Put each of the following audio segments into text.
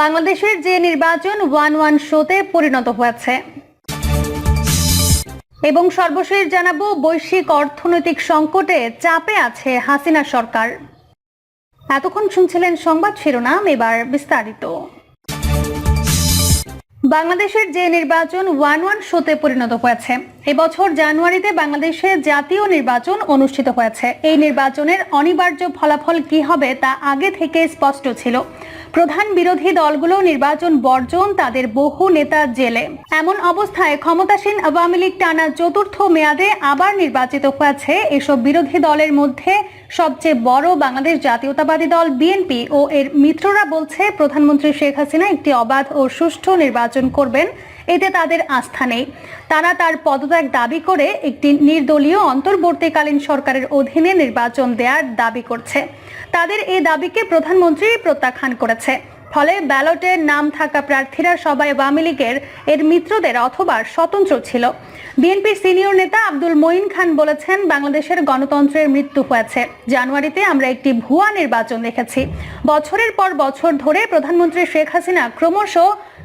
বাংলাদেশের যে নির্বাচন ওয়ান ওয়ান শোতে পরিণত হয়েছে। এবং সর্বশেষ জানাব, বৈশ্বিক অর্থনৈতিক সংকটে চাপে আছে হাসিনা সরকার। এতক্ষণ শুনছিলেন সংবাদ শিরোনাম, এবার বিস্তারিত। বাংলাদেশের যে নির্বাচন ওয়ান ওয়ান শোতে পরিণত হয়েছে, এবছর জানুয়ারিতে বাংলাদেশে জাতীয় নির্বাচন অনুষ্ঠিত হয়েছে। এই নির্বাচনের অনিবার্য ফলাফল কি হবে তা আগে থেকে স্পষ্ট ছিল। প্রধান বিরোধী দলগুলো নির্বাচন বর্জন তাদের বহু নেতা জেলে। এমন অবস্থায় ক্ষমতাসীন আওয়ামী লীগ টানা চতুর্থ মেয়াদে আবার নির্বাচিত হয়েছে এসব বিরোধী দলের মধ্যে সবচেয়ে বড় বাংলাদেশ জাতীয়তাবাদী দল বিএনপি ও এর মিত্ররা বলছে, প্রধানমন্ত্রী শেখ হাসিনা একটি অবাধ ও সুষ্ঠু নির্বাচন করবেন। এতে তাদের আস্থা নেই। তারা তার পদত্যাগ দাবি করে একটি নির্দলীয় অন্তর্বর্তীকালীন সরকারের অধীনে নির্বাচন দেওয়ার দাবি করছে। তাদের এই দাবিকে প্রধানমন্ত্রী প্রত্যাখ্যান করেছে। ফলে ব্যালটে নাম থাকা প্রার্থীরা সবাই আওয়ামী লীগের এর মিত্রদের অথবা স্বতন্ত্র ছিল। বিএনপির সিনিয়র নেতা আব্দুল মঈন খান বলেছেন, বাংলাদেশের গণতন্ত্রের মৃত্যু হয়েছে। জানুয়ারিতে আমরা একটি ভুয়া নির্বাচন দেখেছি। বছরের পর বছর ধরে প্রধানমন্ত্রী শেখ হাসিনা ক্রমশ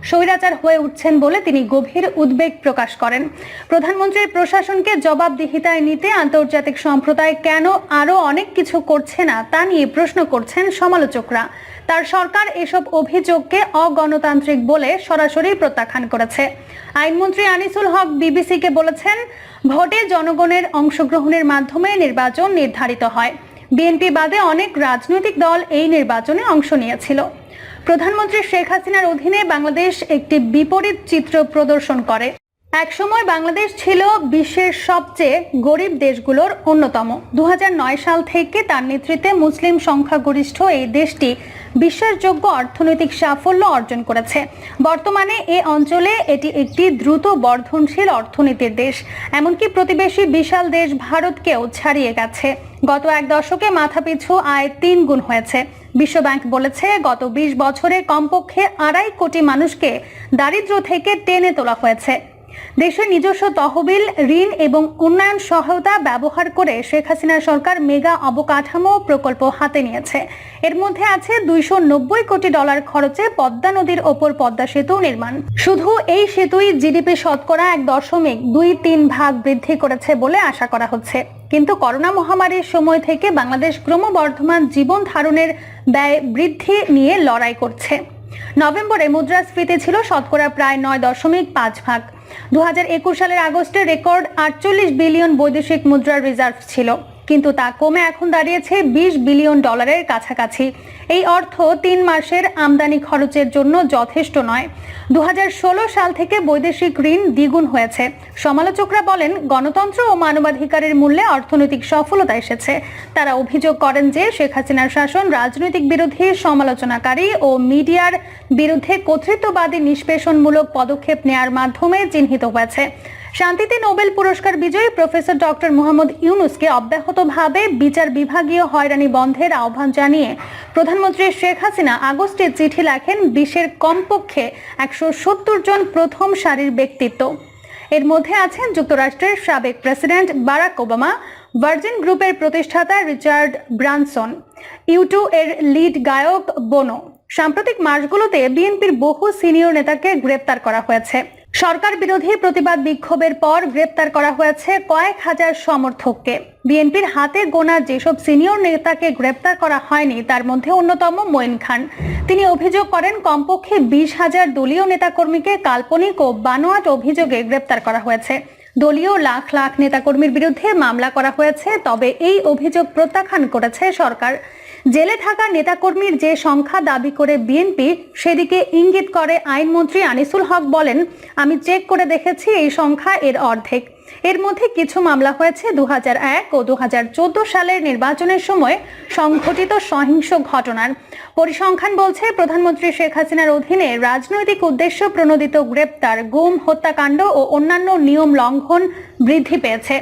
স্বৈরাচার হয়ে উঠছেন বলে তিনি গভীর উদ্বেগ প্রকাশ করেন। প্রধানমন্ত্রীর প্রশাসনকে জবাবদিহিতায় নিতে আন্তর্জাতিক সম্প্রদায় কেন আরও অনেক কিছু করছে না, তা নিয়ে প্রশ্ন করছেন সমালোচকরা। তার সরকার এসব অভিযোগকে অগণতান্ত্রিক বলে সরাসরি প্রত্যাখ্যান করেছে। আইনমন্ত্রী আনিসুল হক বিবিসিকে বলেছেন, ভোটে জনগণের অংশগ্রহণের মাধ্যমে নির্বাচন নির্ধারিত হয়। বিএনপি বাদে অনেক রাজনৈতিক দল এই নির্বাচনে অংশ নিয়েছিল। প্রধানমন্ত্রী শেখ হাসিনার অধীনে বাংলাদেশ একটি বিপরীত চিত্র প্রদর্শন করে। একসময় বাংলাদেশ ছিল বিশ্বের সবচেয়ে গরিব দেশগুলোর অন্যতম। দুহাজার নয় সাল থেকে তার নেতৃত্বে মুসলিম সংখ্যাগরিষ্ঠ এই দেশটি বিশ্বাসযোগ্য অর্থনৈতিক সাফল্য অর্জন করেছে। বর্তমানে এ অঞ্চলে এটি একটি দ্রুত বর্ধনশীল অর্থনীতির দেশ। এমনকি প্রতিবেশী বিশাল দেশ ভারতকেও ছাড়িয়ে গেছে। গত এক দশকে মাথাপিছু আয় তিন গুণ হয়েছে। বিশ্বব্যাংক বলেছে, গত ২০ বছরে কমপক্ষে আড়াই কোটি মানুষকে দারিদ্র থেকে টেনে তোলা হয়েছে। দেশের নিজস্ব তহবিল, ঋণ এবং উন্নয়ন সহায়তা ব্যবহার করে শেখ হাসিনা সরকার মেগা অবকাঠামো প্রকল্প হাতে নিয়েছে। এর মধ্যে আছে দুইশো নব্বই কোটি ডলার খরচে পদ্মা নদীর ওপর পদ্মা সেতু নির্মাণ। শুধু এই সেতুই জিডিপি শতকরা এক দশমিক দুই তিন ভাগ বৃদ্ধি করেছে বলে আশা করা হচ্ছে। কিন্তু করোনা মহামারীর সময় থেকে বাংলাদেশ ক্রমবর্ধমান জীবন ধারণের ব্যয় বৃদ্ধি নিয়ে লড়াই করছে। নভেম্বরে মুদ্রাস্ফীতি ছিল শতকরা প্রায় নয় দশমিক পাঁচ ভাগ। দু হাজার একুশ সালের আগস্টে রেকর্ড আটচল্লিশ বিলিয়ন বৈদেশিক মুদ্রার রিজার্ভ ছিল। কিন্তু তা কমে এখন দাঁড়িয়েছে বিশ বিলিয়ন ডলারের কাছাকাছি। এই অর্থ তিন মাসের আমদানি খরচের জন্য যথেষ্ট নয়। দু সাল থেকে বৈদেশিক ঋণ দ্বিগুণ হয়েছে। সমালোচকরা বলেন, গণতন্ত্র ও মানবাধিকারের মূল্যে অর্থনৈতিক সফলতা এসেছে। তারা অভিযোগ করেন যে শেখ হাসিনার শাসন রাজনৈতিক বিরোধী, সমালোচনাকারী ও মিডিয়ার বিরুদ্ধে কর্তৃত্ববাদী নিষ্পেষণমূলক পদক্ষেপ নেয়ার মাধ্যমে চিহ্নিত হয়েছে। শান্তিতে নোবেল পুরস্কার বিজয়ী প্রফেসর ডক্টর মোহাম্মদ ইউনুসকে অব্যাহতভাবে বিচার বিভাগীয় হয়রানি বন্ধের আহ্বান জানিয়ে প্রধানমন্ত্রী শেখ হাসিনা আগস্টে চিঠি লেখেন, বিশ্বের কমপক্ষে একশো সত্তর জন প্রথম সারির ব্যক্তিত্ব। এর মধ্যে আছেন যুক্তরাষ্ট্রের সাবেক প্রেসিডেন্ট বারাক ওবামা, ভার্জিন গ্রুপের প্রতিষ্ঠাতা রিচার্ড ব্রানসন, ইউটু এর লিড গায়ক বোনো। সাম্প্রতিক মাসগুলোতে বিএনপির বহু সিনিয়র নেতাকে গ্রেপ্তার করা হয়েছে। সরকার বিরোধী প্রতিবাদ বিক্ষোভের পর গ্রেপ্তার করা হয়েছে কয়েক হাজার সমর্থককে। বিএনপির হাতে গোনা যেসব সিনিয়র নেতাকে গ্রেপ্তার করা হয়নি, তার মধ্যে অন্যতম মঈন খান। তিনি অভিযোগ করেন, কমপক্ষে বিশ হাজার দলীয় নেতাকর্মীকে কাল্পনিক ও বানোয়াট অভিযোগে গ্রেপ্তার করা হয়েছে। দলীয় লাখ লাখ নেতাকর্মীর বিরুদ্ধে মামলা করা হয়েছে, তবে এই অভিযোগ প্রত্যাখ্যান করেছে সরকার। জেলে থাকা নেতাকর্মীর যে সংখ্যা দাবি করে বিএনপি, সেদিকে ইঙ্গিত করে আইনমন্ত্রী আনিসুল হক বলেন, আমি চেক করে দেখেছি এই সংখ্যা এর অর্ধেক। এর মধ্যে কিছু মামলা হয়েছে দু হাজার এক ও দু হাজার চোদ্দ সালের নির্বাচনের সময় সংঘটিত সহিংস ঘটনার। পরিসংখ্যান বলছে, প্রধানমন্ত্রী শেখ হাসিনার অধীনে রাজনৈতিক উদ্দেশ্য প্রণোদিত গ্রেপ্তার, গুম, হত্যাকাণ্ড ও অন্যান্য নিয়ম লঙ্ঘন বৃদ্ধি পেয়েছে।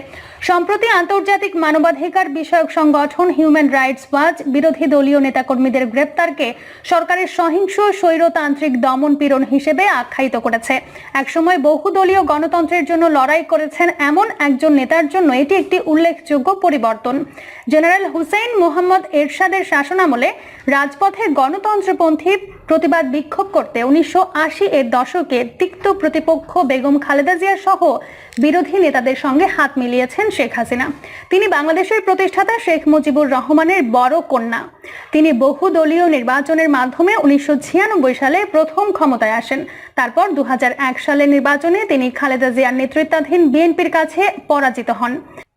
সম্প্রতি আন্তর্জাতিক মানবাধিকার বিষয়ক সংগঠন হিউম্যান রাইটস ওয়াচ বিরোধী দলীয় নেতাকর্মীদের গ্রেপ্তারকে সরকারের সহিংস স্বৈরতান্ত্রিক দমন পীড়ন হিসেবে আখ্যায়িত করেছে। একসময় বহুদলীয় গণতন্ত্রের জন্য লড়াই করেছেন এমন একজন নেতার জন্য এটি একটি উল্লেখযোগ্য পরিবর্তন। জেনারেল হুসেইন মোহাম্মদ এরশাদের শাসনামলে রাজপথে গণতন্ত্রপন্থী প্রতিবাদ বিক্ষোভ করতে উনিশশো আশি এর দশকে তিক্ত প্রতিপক্ষ বেগম খালেদা জিয়া সহ বিরোধী নেতাদের সঙ্গে হাত মিলিয়েছেন শেখ হাসিনা। তিনি বাংলাদেশের প্রতিষ্ঠাতা শেখ মুজিবুর রহমানের বড় কন্যা। তিনি বহুদলীয় নির্বাচনের মাধ্যমে উনিশশো ছিয়ানব্বই সালে প্রথম ক্ষমতায় আসেন। তারপর দু হাজার এক সালের নির্বাচনে তিনি খালেদা জিয়ার নেতৃত্বাধীন বিএনপির কাছে পরাজিত হন।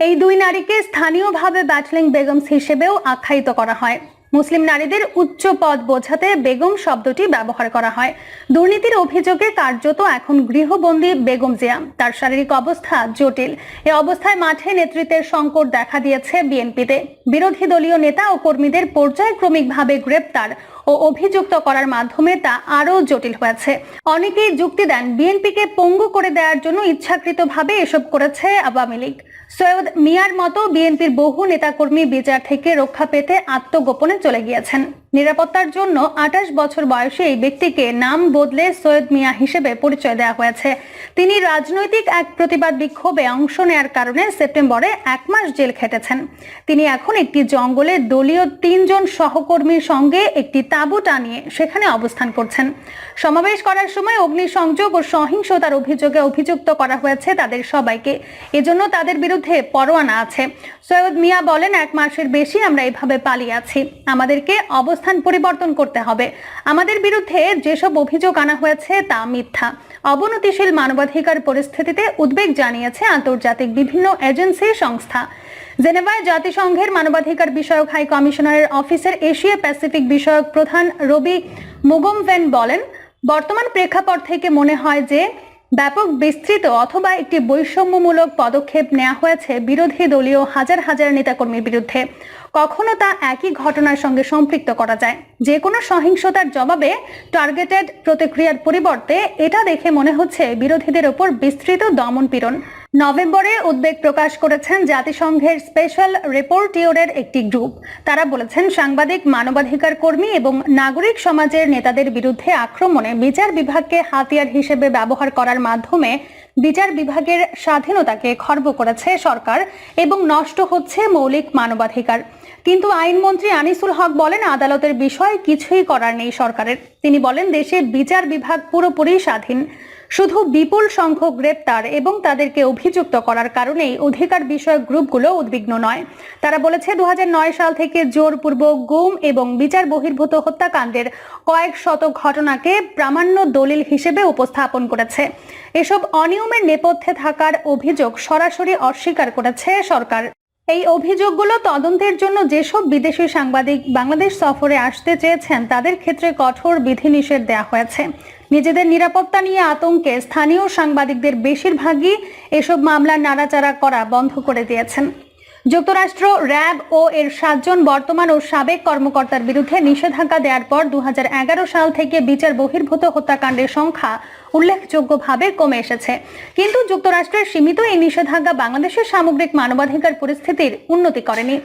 এই দুই নারীকে স্থানীয়ভাবে ব্যাটলিং বেগমস হিসেবেও আখ্যায়িত করা হয়। মুসলিম নারীদের উচ্চ পদ বোঝাতে বেগম শব্দটি ব্যবহার করা হয়। দুর্নীতির অভিযোগে কার্যত এখন গৃহবন্দী বেগম জিয়া। তার শারীরিক অবস্থা জটিল। এ অবস্থায় মাঠে নেতৃত্বের সংকট দেখা দিয়েছে বিএনপিতে। বিরোধী দলীয় নেতা ও কর্মীদের পর্যায়ক্রমিকভাবে গ্রেপ্তার ও অভিযুক্ত করার মাধ্যমে তা আরও জটিল হয়েছে। অনেকেই যুক্তি দেন, বিএনপিকে পঙ্গু করে দেওয়ার জন্য ইচ্ছাকৃতভাবে এসব করেছে আওয়ামী লীগ। সৈয়দ মিয়ার মতো বিএনপির বহু নেতাকর্মী বিচার থেকে রক্ষা পেতে আত্মগোপনে চলে গিয়েছেন। নিরাপত্তার জন্য আঠাশ বছর বয়সে এই ব্যক্তিকে নাম বদলে সৈয়দ মিয়া হিসেবে পরিচয় দেওয়া হয়েছে। তিনি রাজনৈতিক এক প্রতিবাদ বিক্ষোভে অংশ নেয়ার কারণে সেপ্টেম্বরে এক মাস জেল খেটেছেন। তিনি এখন একটি জঙ্গলে দলীয় তিনজন সহকর্মীর সঙ্গে একটি তাঁবু টানিয়ে সেখানে অবস্থান করছেন। সমাবেশ করার সময় অগ্নিসংযোগ ও সহিংসতার অভিযোগে অভিযুক্ত করা হয়েছে তাদের সবাইকে। এজন্য তাদের বিরুদ্ধে পরোয়ানা আছে। সৈয়দ মিয়া বলেন, এক মাসের বেশি আমরা এভাবে পালিয়ে আছি। আমাদেরকে অবস্থান পরিবর্তন করতে হবে। আমাদের বিরুদ্ধে যেসব অভিযোগ আনা হয়েছে তা মিথ্যা। অবনতিশীল মানবাধিকার পরিস্থিতিতে উদ্বেগ জানিয়েছে আন্তর্জাতিক বিভিন্ন এজেন্সি সংস্থা। জেনেভায় জাতিসংঘের মানবাধিকার বিষয়ক হাই কমিশনারের অফিসের এশিয়া প্যাসিফিক বিষয়ক প্রধান রবি মুগমভেন বলেন, বর্তমান প্রেক্ষাপট থেকে মনে হয় যে ব্যাপক বিস্তৃত অথবা একটি বৈষম্যমূলক পদক্ষেপ নেওয়া হয়েছে বিরোধী দলীয় হাজার হাজার নেতাকর্মীর বিরুদ্ধে। কখনো তা একই ঘটনার সঙ্গে সম্পৃক্ত করা যায়। যে কোনো সহিংসতার জবাবে টার্গেটেড প্রতিক্রিয়ার পরিবর্তে এটা দেখে মনে হচ্ছে বিরোধীদের ওপর বিস্তৃত দমন পীড়ন নভেম্বরে উদ্বেগ প্রকাশ করেছেন জাতিসংঘের স্পেশাল রিপোর্টিওরের একটি গ্রুপ। তারা বলেছেন সাংবাদিক, মানবাধিকার কর্মী এবং নাগরিক সমাজের নেতাদের বিরুদ্ধে আক্রমণে বিচার বিভাগকে হাতিয়ার হিসেবে ব্যবহার করার মাধ্যমে বিচার বিভাগের স্বাধীনতাকে খর্ব করেছে সরকার এবং নষ্ট হচ্ছে মৌলিক মানবাধিকার। কিন্তু আইনমন্ত্রী আনিসুল হক বলেন, আদালতের বিষয়ে কিছুই করার নেই সরকারের। তিনি বলেন, দেশে বিচার বিভাগ পুরোপুরি স্বাধীন। শুধু বিপুল সংখ্যক গ্রেপ্তার এবং তাদেরকে অভিযুক্ত করার কারণেই অধিকার বিষয়ক গ্রুপগুলো উদ্বিগ্ন নয়। তারা বলেছে দু হাজার নয় সাল থেকে জোরপূর্বক গুম এবং বিচার বহির্ভূত হত্যাকাণ্ডের কয়েক শত ঘটনাকে প্রামাণ্য দলিল হিসেবে উপস্থাপন করেছে। এসব অনিয়মের নেপথ্যে থাকার অভিযোগ সরাসরি অস্বীকার করেছে সরকার। এই অভিযোগগুলো তদন্তের জন্য যেসব বিদেশি সাংবাদিক বাংলাদেশ সফরে আসতে চেয়েছেন, তাদের ক্ষেত্রে কঠোর বিধিনিষেধ দেওয়া হয়েছে। নিজেদের নিরাপত্তা নিয়ে আতঙ্কে স্থানীয় সাংবাদিকদের বেশিরভাগই এসব মামলার নাড়াচাড়া করা বন্ধ করে দিয়েছেন। যুক্তরাষ্ট্র, র্যাব ও এর সাতজন বর্তমান ও সাবেক কর্মকর্তার বিরুদ্ধে নিষেধাজ্ঞা দেওয়ার পর দু হাজার এগারো সাল থেকে বিচার বহির্ভূত হত্যাকাণ্ডের সংখ্যা উল্লেখযোগ্যভাবে কমে এসেছে। কিন্তু যুক্তরাষ্ট্রের সীমিত এই নিষেধাজ্ঞা বাংলাদেশের সামগ্রিক মানবাধিকার পরিস্থিতির উন্নতি করেনি।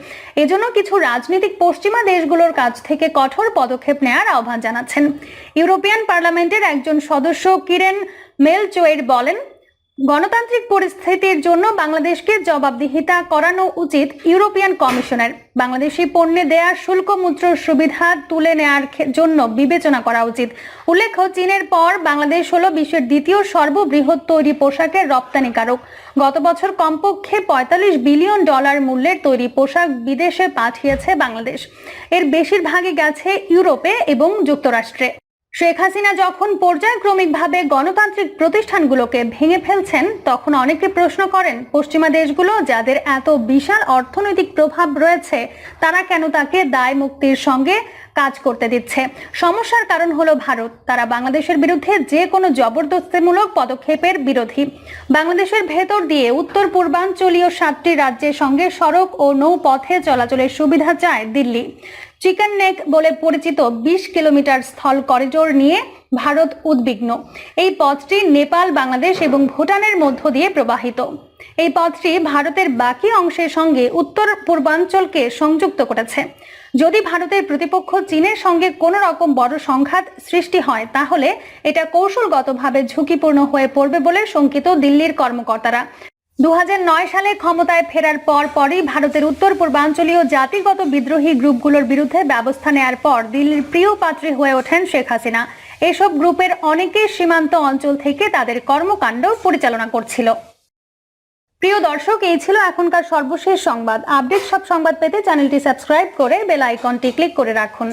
এজন্য কিছু রাজনৈতিক পশ্চিমা দেশগুলোর কাছ থেকে কঠোর পদক্ষেপ নেওয়ার আহ্বান জানাচ্ছেন। ইউরোপিয়ান পার্লামেন্টের একজন সদস্য কিরেন মেলচোয়ের বলেন গণতান্ত্রিক পরিস্থিতির জন্য বাংলাদেশকে জবাবদিহিতা করানো উচিত ইউরোপিয়ান কমিশনের। বাংলাদেশি পণ্যে দেয়া শুল্ক মুদ্র সুবিধা তুলে নেয়ার জন্য বিবেচনা করা উচিত। উল্লেখ্য, চীনের পর বাংলাদেশ হলো বিশ্বের দ্বিতীয় সর্ববৃহৎ তৈরি পোশাকের রপ্তানিকারক। গত বছর কমপক্ষে পঁয়তাল্লিশ বিলিয়ন ডলার মূল্যের তৈরি পোশাক বিদেশে পাঠিয়েছে বাংলাদেশ। এর বেশিরভাগই গেছে ইউরোপে এবং যুক্তরাষ্ট্রে। শেখ হাসিনা যখন পর্যায়ক্রমিকভাবে গণতান্ত্রিক প্রতিষ্ঠানগুলোকে ভেঙে ফেলছেন, তখন অনেকে প্রশ্ন করেন, পশ্চিমা দেশগুলো যাদের এত বিশাল অর্থনৈতিক প্রভাব রয়েছে, তারা কেন তাকে দায় মুক্তির সঙ্গে কাজ করতে দিচ্ছে? সমস্যার কারণ হলো ভারত। তারা বাংলাদেশের বিরুদ্ধে যে কোনো জবরদস্তিমূলক পদক্ষেপের বিরোধী। বাংলাদেশের ভেতর দিয়ে উত্তর পূর্বাঞ্চলীয় সাতটি রাজ্যের সঙ্গে সড়ক ও নৌপথে চলাচলের সুবিধা চায় দিল্লি। চিকেন নেক বলে পরিচিত বিশ কিলোমিটার স্থল করিডোর নিয়ে ভারত উদ্বিগ্ন। এই পথটি নেপাল, বাংলাদেশ এবং ভুটানের মধ্য দিয়ে প্রবাহিত। এই পথটি ভারতের বাকি অংশের সঙ্গে উত্তর পূর্বাঞ্চলকে সংযুক্ত করেছে। যদি ভারতের প্রতিপক্ষ চীনের সঙ্গে কোনো রকম বড় সংঘাত সৃষ্টি হয়, তাহলে এটা কৌশলগতভাবে ঝুঁকিপূর্ণ হয়ে পড়বে বলে শঙ্কিত দিল্লির কর্মকর্তারা। দু হাজার নয় সালে ক্ষমতায় ফেরার পর পরই ভারতের উত্তর পূর্বাঞ্চলীয় জাতিগত বিদ্রোহী গ্রুপগুলোর বিরুদ্ধে ব্যবস্থা নেয়ার পর দিল্লির প্রিয় পাত্রী হয়ে ওঠেন শেখ হাসিনা। এসব গ্রুপের অনেকে সীমান্ত অঞ্চল থেকে তাদের কর্মকাণ্ড পরিচালনা করছিল। প্রিয় দর্শক, এই ছিল এখনকার সর্বশেষ সংবাদ। আপডেট সব সংবাদ পেতে চ্যানেলটি সাবস্ক্রাইব করে বেল আইকনটি ক্লিক করে রাখুন।